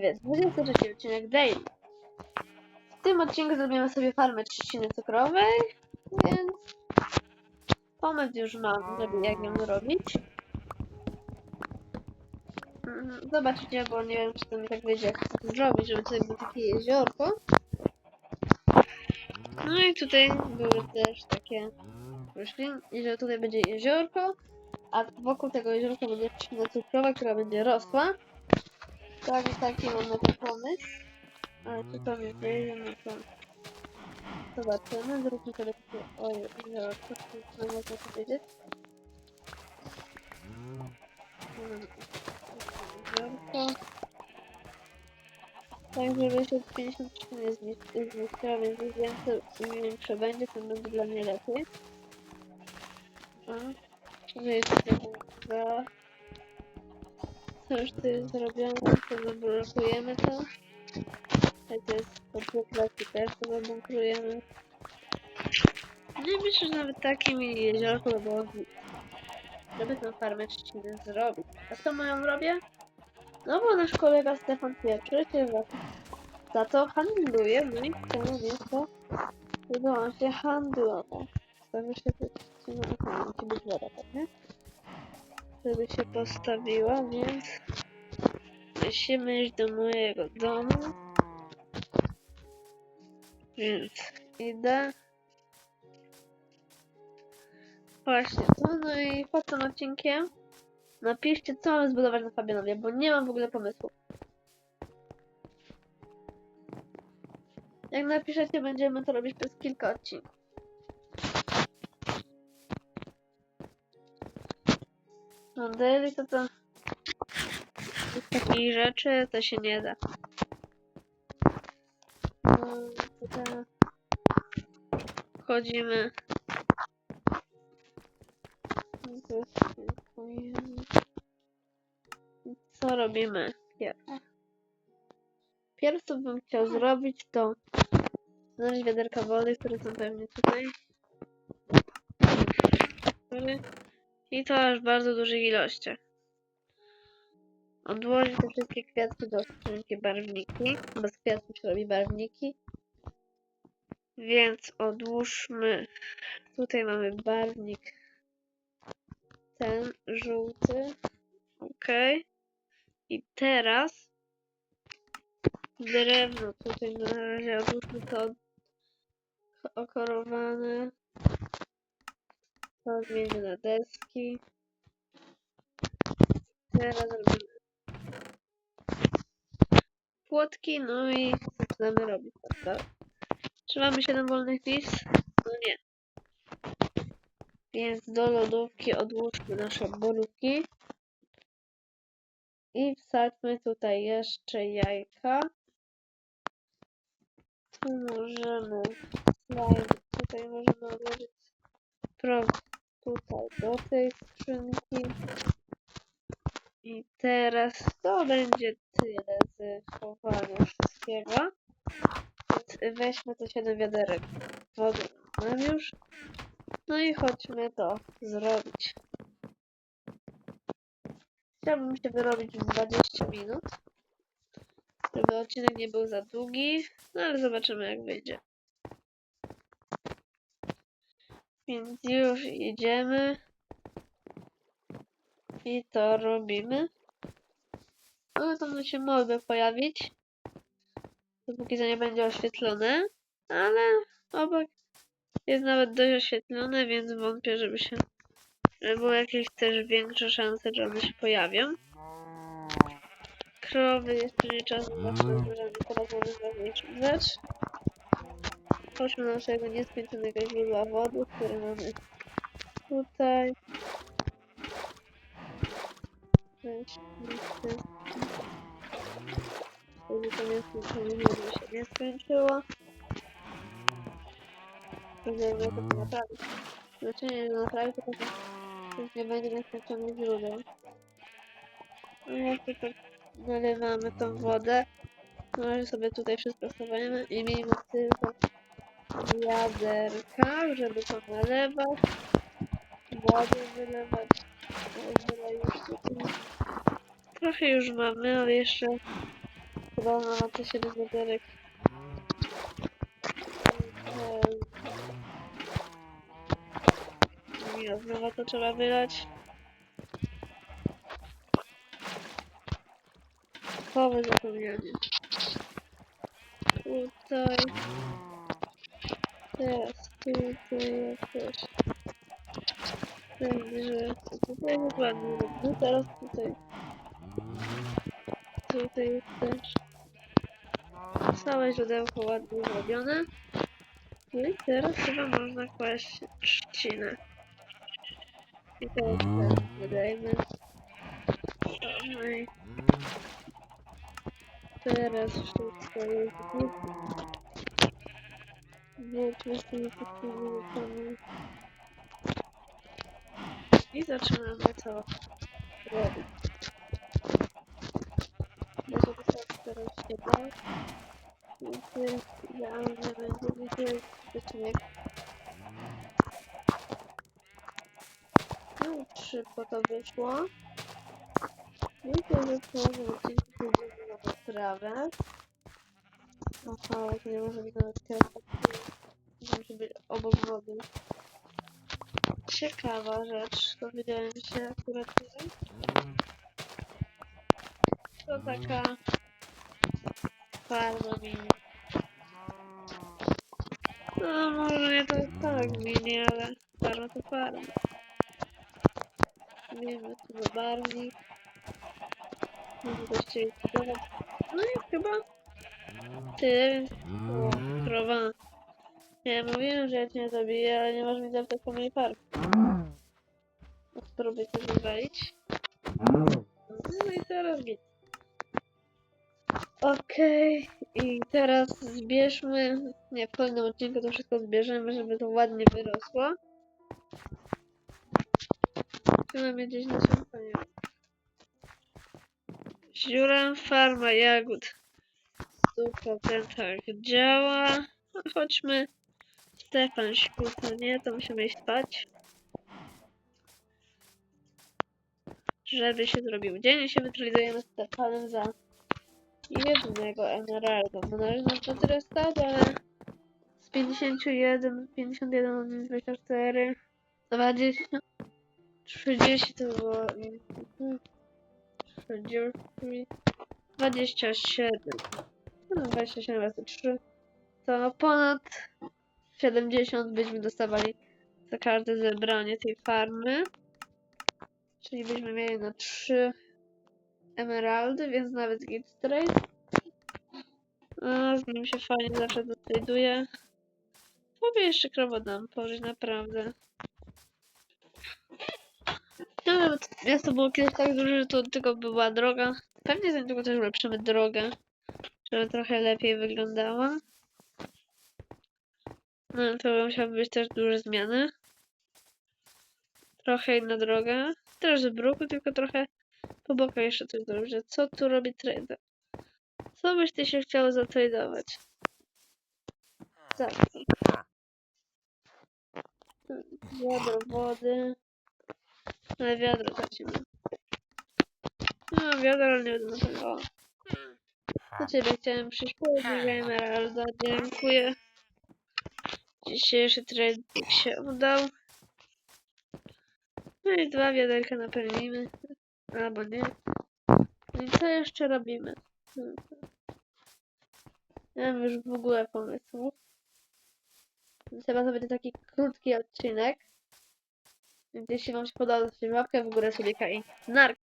Więc 23 odcinek Daily. W tym odcinku zrobimy sobie farmę trzciny cukrowej, więc pomysł już mam, żeby jak ją zrobić. Mhm, Zobaczycie, bo nie wiem, czy to mi tak wyjdzie, jak to zrobić, żeby tutaj było takie jeziorko. No i tutaj były też takie rośliny, i że tutaj będzie jeziorko, a wokół tego jeziorka będzie trzcina cukrowa, która będzie rosła. Tak, taki mamy pomysł. Ale co tam jest, wyjdziemy tam. Zobaczymy, zróbmy sobie takie... Oj, ja co tu można powiedzieć? Tak, żeby się 54 nie zmieściło, więc już więcej, im większe będzie, tym będzie dla mnie lepiej. A, no to jest 2, to już tu jest zrobione, to zablokujemy to. Tak jest, podpokraki też to zablokujemy. Nie myślę, że nawet takie mini jeziorko żeby tę farmę trzciny zrobić. A co moją robię? No bo nasz kolega Stefan Pietrzy się za, za to handluje, no i chcemy więc to wygląda się handlowo. Stawiam się na końcu, być woda, tak nie? Żeby się postawiła, więc musimy iść do mojego domu. Więc idę. Właśnie to, no i pod tym odcinkiem napiszcie, co mamy zbudować na Fabianowie, bo nie mam w ogóle pomysłu. Jak napiszecie, będziemy to robić przez kilka odcinków. No daily to. Z takich rzeczy to się nie da. No. No. I Co robimy pierw? Pierw co bym chciał zrobić to znaleźć wiaderka wody, które są pewnie tutaj. I to aż w bardzo dużych ilościach. Odłożyć te wszystkie kwiatki do skrzynki barwniki, bo z kwiatków się robi barwniki. Więc odłóżmy. Tutaj mamy barwnik. Ten żółty. Ok. I teraz drewno. Tutaj na razie odłóżmy to okorowane. Zmieńmy na deski. Teraz robimy płotki, no i zaczynamy robić, prawda? Czy mamy 7 wolnych miejsc? No nie. Więc do lodówki odłóżmy nasze borówki. I wsadźmy tutaj jeszcze jajka. Tu możemy tutaj możemy odłożyć prąd tutaj do tej skrzynki. I teraz to będzie tyle z chowania wszystkiego. Więc weźmy te 7 wiaderek wody mam już. No i chodźmy to zrobić. Chciałbym się wyrobić w 20 minut. Żeby odcinek nie był za długi. No ale zobaczymy jak wyjdzie. Więc już idziemy. I to robimy. No tam się mogły pojawić dopóki to nie będzie oświetlone, ale obok jest nawet dość oświetlone, więc wątpię, żeby się, żeby były jakieś też większe szanse, że one się pojawią. Krowy jeszcze nie czas zobaczymy, że teraz mamy ważniejszą rzecz. Chodźmy do naszego nieskończonego źródła wody, które mamy tutaj. Te- żeby to nieskończone źródło się nie skończyło. Będziemy to naprawić. Znaczy nie naprawić, to już nie będzie nieskończone źródeł. No jak tylko nalewamy tą wodę, no że sobie tutaj wszystko schowajmy i miejmy tylko wiaderka, żeby to nalewać, wodę wylewać. Trochę już mamy, ale jeszcze Podobno ma to się rozmiarek. Nie, znowu to trzeba wylać. Połowy zapomniany. Tutaj. Tutaj jakoś. Będzie, tutaj dokładnie. No teraz tutaj. Tutaj jest też całe źródełko ładnie zrobione. No i teraz chyba można kłaść trzcinę. I teraz też wydajemy. No i teraz wszystko jest Włóczmy z tymi wszystkimi rzeczami. I zaczynamy to robić. Będzie wystarczy teraz. I to jest idealnie będzie dzisiaj odcinek. No i szybko to wyszło. Myślę, że w kolejnym odcinku pójdziemy na trawę. Aha, to nie może być nawet kierowca. Musi być obok wody. Ciekawa rzecz, dowiedziałem się akurat tutaj. To taka farma mini. No może nie to tak mini, ale farma to farma. Wiemy, tu za barwnik. Może coś chcieli. No i chyba tyle, więc... O, krowa. Ja mówiłem, że ja cię nie zabiję, ale nie masz mi zapytać po mojej farmie. No, Spróbuj to wywalić. No i teraz git. Okej, i teraz zbierzmy, nie, w kolejnym odcinku to wszystko zbierzemy, żeby to ładnie wyrosło. Mieć gdzieś na szampanie. Ziura, farma jagód. W 100% działa. No, chodźmy. Stefan śpił, nie, to musimy iść spać. Żeby się zrobił dzień się wytradujemy z Stefanem za jednego emeralda. Na razie to tyle stado, ale z 51, 51, 24, 20, 30 to było... mhm, 30, 27. No, 27 razy 3 to ponad 70 byśmy dostawali za każde zebranie tej farmy. Czyli byśmy mieli na 3 emeraldy, więc nawet git trade. A, z nim się fajnie zawsze dotraduję. Tobie jeszcze krowo dam pożyć, naprawdę. No, nawet miasto było kiedyś tak duże, że to tylko była droga. Pewnie za niedługo też ulepszymy drogę, żeby trochę lepiej wyglądała. No, to musiały być też duże zmiany. Trochę inna droga. Też z bruku, tylko trochę po bokach jeszcze coś zrobić. Co tu robi trader? Co byś ty się chciał zatradować? Tak. Wiadro wody. Ale wiadro tracimy. No, wiadro, ale nie będę na pewno. O. Do ciebie chciałem przyjść po Emeralda. Dziękuję. Dzisiejszy trading się udał. No i dwa wiaderka napełnimy. Albo nie. I co jeszcze robimy? Nie mam już w ogóle pomysłu. Chyba to będzie taki krótki odcinek. Więc jeśli wam się podoba, to łapkę w górę sobie i nark.